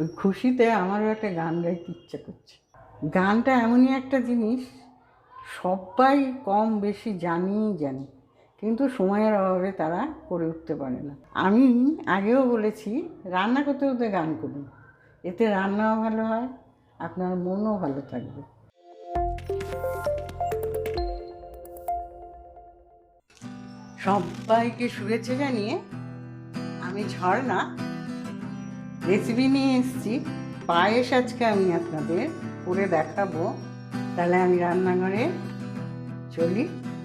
ওই খুশিতে আমারও একটা গান গাইতে ইচ্ছে করছে। গানটা এমনই একটা জিনিস, সবাই কম বেশি জানিই জানি, কিন্তু সময়ের অভাবে তারা করে উঠতে পারে না। আমি আগেও বলেছি, রান্না করতে করতে গান করুন, এতে রান্নাও ভালো হয়, আপনার মনও ভালো থাকবে। সবাইকে শুভেচ্ছা জানিয়ে আমি ঝর্ণা রেসিপি নিয়ে এসেছি। পায়েস আজকে আমি আপনাদের করে দেখাবো। তাহলে আমি রান্নাঘরে চলি,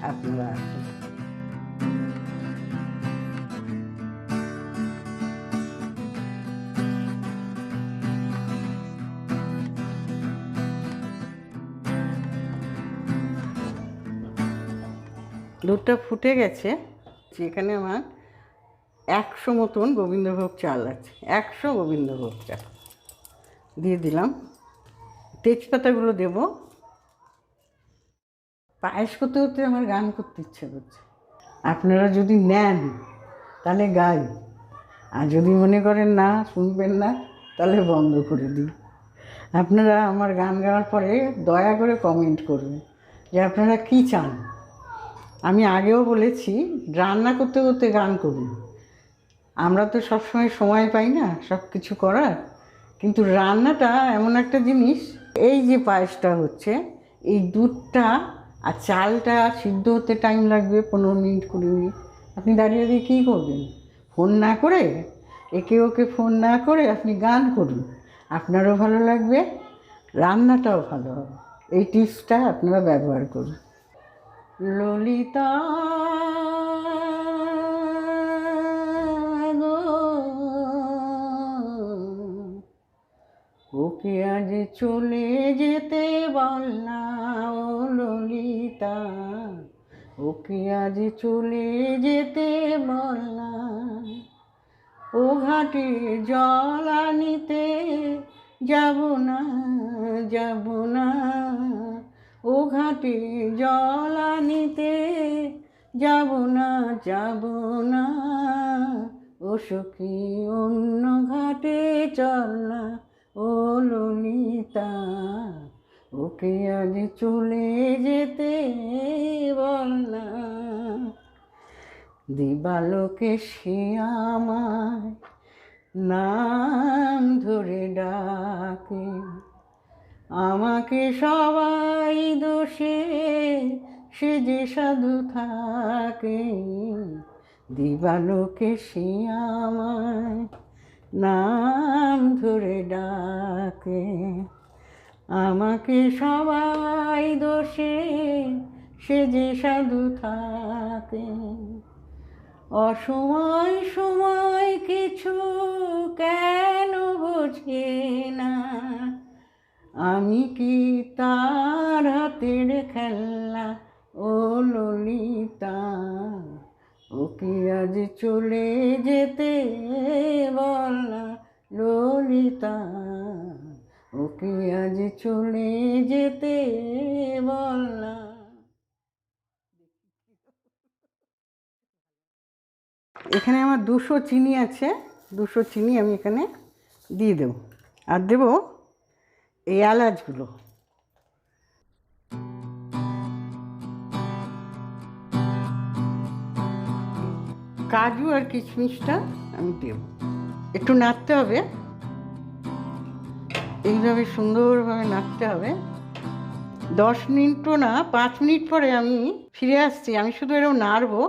আপনারা দুধটা ফুটে গেছে, যেখানে আমার একশো মতন গোবিন্দভোগ চাল আছে, একশো গোবিন্দভোগ চাল। দিয়ে দিলাম। তেজপাতাগুলো দেব। পায়েস করতে করতে আমার গান করতে ইচ্ছে করছে। আপনারা যদি নেন, তাহলে গাই। আর যদি মনে করেন না, শুনবেন না, তাহলে বন্ধ করে দিই। আপনারা আমার গান গাওয়ার পরে দয়া করে কমেন্ট করবেন যে আপনারা কী চান। আমি আগেও বলেছি, রান্না করতে করতে গান করুন। আমরা তো সবসময় সময় পাই না সব কিছু করার, কিন্তু রান্নাটা এমন একটা জিনিস, এই যে পায়েসটা হচ্ছে, এই দুধটা আর চালটা সিদ্ধ হতে টাইম লাগবে পনেরো মিনিট, কুড়ি মিনিট। আপনি দাঁড়িয়ে দিয়ে কী করবেন? ফোন না করে, একে ওকে ফোন না করে আপনি গান করুন। আপনারও ভালো লাগবে, রান্নাটাও ভালো হবে। এই টিপসটা আপনারা ব্যবহার করুন। ললিতা ওকে আজ চলে যেতে বল ও ললিতা। ওকে আজ চলে যেতে বল না ও ঘাটে জল আনিতে যাব না যাব না। ও ঘাটে জল আনিতে যাব না যাব না। ও সখী অন্য ঘাটে চল না। ললিতা, ওকে আজ চলে যেতে বল না দিবালোকে সে আমায় নাম ধরে ডাকে। আমাকে সবাই দোষে, সে যে সাধু থাকে। দিবালোকে সে আমায় নাম ধরে ডাকে। আমাকে সবাই দোষে, সে যে সাধু থাকে। অসময় সময় কিছু কেন বোঝে না। আমি কি তার হাতের খেলনা ওকে আজ চলে যেতে বল ললিতা? ওকে আজ চলে যেতে বল এখানে আমার দুশো চিনি আছে, দুশো চিনি আমি এখানে দিয়ে দেবো। আর দেবো এই এলাচগুলো। কাজু আর কিশমিশটা আমি দেব। একটু নাড়তে হবে। এইভাবে সুন্দরভাবে নাড়তে হবে। দশ মিনিটও না, পাঁচ মিনিট পরে আমি ফিরে আসছি। আমি শুধু এরকম নাড়বো।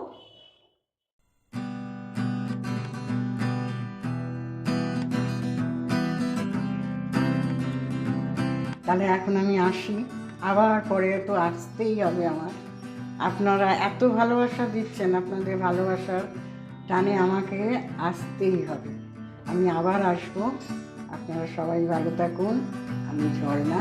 তাহলে এখন আমি আসি। আবার পরে তো আসতেই হবে আমার। আপনারা এত ভালোবাসা দিচ্ছেন আপনাদের ভালোবাসার। টানে আমাকে আসতেই হবে। আমি আবার আসব। আপনারা সবাই ভালো থাকুন। আমি ঝর্ণা